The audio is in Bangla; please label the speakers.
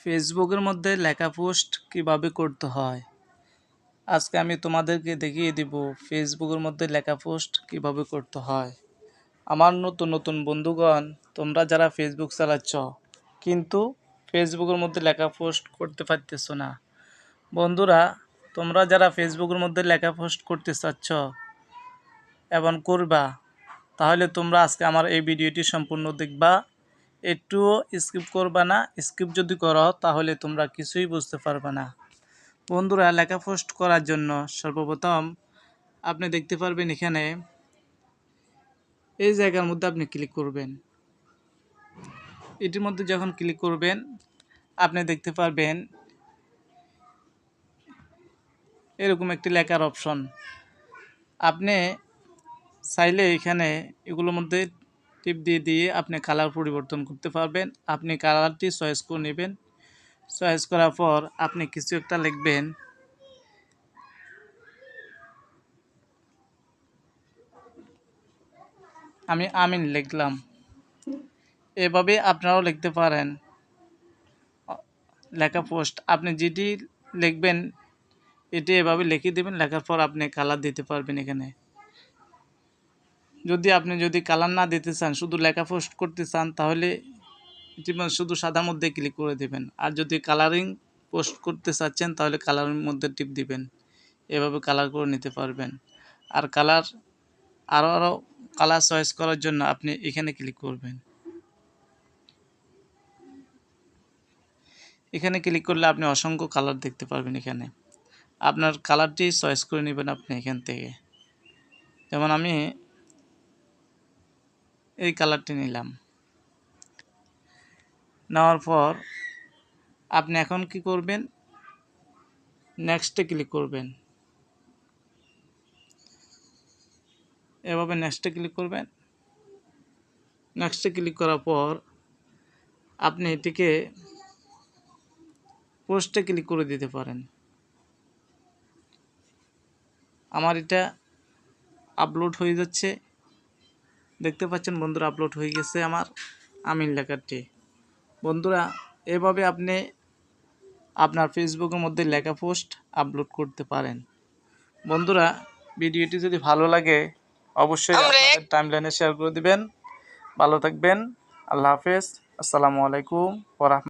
Speaker 1: ফেসবুকের মধ্যে লেখা পোস্ট কীভাবে করতে হয়? আজকে আমি তোমাদেরকে দেখিয়ে দিব ফেসবুকের মধ্যে লেখা পোস্ট কীভাবে করতে হয়। আমার নতুন নতুন বন্ধুগণ, তোমরা যারা ফেসবুক চালাচ্ছ, কিন্তু ফেসবুকের মধ্যে লেখা পোস্ট করতে পারতেছো না। বন্ধুরা, তোমরা যারা ফেসবুকের মধ্যে লেখা পোস্ট করতে চাচ্ছ এবং করবা, তাহলে তোমরা আজকে আমার এই ভিডিওটি সম্পূর্ণ দেখবা। একটুও স্কিপ করবা না। স্কিপ যদি করো, তাহলে তোমরা কিছুই বুঝতে পারবে না। বন্ধুরা, লেখা পোস্ট করার জন্য সর্বপ্রথম আপনি দেখতে পারবেন এখানে এই জায়গার মধ্যে আপনি ক্লিক করবেন। এটির মধ্যে যখন ক্লিক করবেন, আপনি দেখতে পারবেন এরকম একটি লেখার অপশন আপনি চাইলে এখানে এগুলোর মধ্যে টিপ দিয়ে দিয়ে আপনি কালার পরিবর্তন করতে পারবেন। আপনি কালারটি চয়েস করে নেবেন। চয়েস করার পর আপনি কিছু একটা লিখবেন। আমি আমিন লিখলাম। এভাবে আপনারাও লিখতে পারেন। লেখা পোস্ট আপনি যেটি লিখবেন, এটি এভাবে লিখে দেবেন। লেখার পর আপনি কালার দিতে পারবেন এখানে। যদি আপনি যদি কালার না দিতে চান, শুধু লেখা পোস্ট করতে চান, তাহলে শুধু সাদার মধ্যে ক্লিক করে দেবেন। আর যদি কালারিং পোস্ট করতে চাচ্ছেন, তাহলে কালারের মধ্যে টিপ দিবেন। এভাবে কালার করে নিতে পারবেন। আর কালার আরও আরও কালার চয়েস করার জন্য আপনি এখানে ক্লিক করবেন। এখানে ক্লিক করলে আপনি অসংখ্য কালার দেখতে পারবেন এখানে। আপনার কালারটি চয়েস করে নেবেন আপনি এখান থেকে। যেমন আমি এই কালারটি নিলাম। নেওয়ার পর আপনি এখন কি করবেন? নেক্সটে ক্লিক করবেন। এভাবে নেক্সটে ক্লিক করবেন। নেক্সটে ক্লিক করার পর আপনি এটিকে পোস্টে ক্লিক করে দিতে পারেন। আমার এটা আপলোড হয়ে যাচ্ছে। দেখতে পাচ্ছেন বন্ধুরা আপলোড হয়ে গেছে আমার আমিন লেখাটি। বন্ধুরা এভাবে আপনি আপনার ফেসবুকের মধ্যে লেখা পোস্ট আপলোড করতে পারেন। বন্ধুরা ভিডিওটি যদি ভালো লাগে অবশ্যই আপনাদের টাইমলাইনে শেয়ার করে দেবেন। ভালো থাকবেন। আল্লাহ হাফেজ। আসসালামু আলাইকুম ওরহম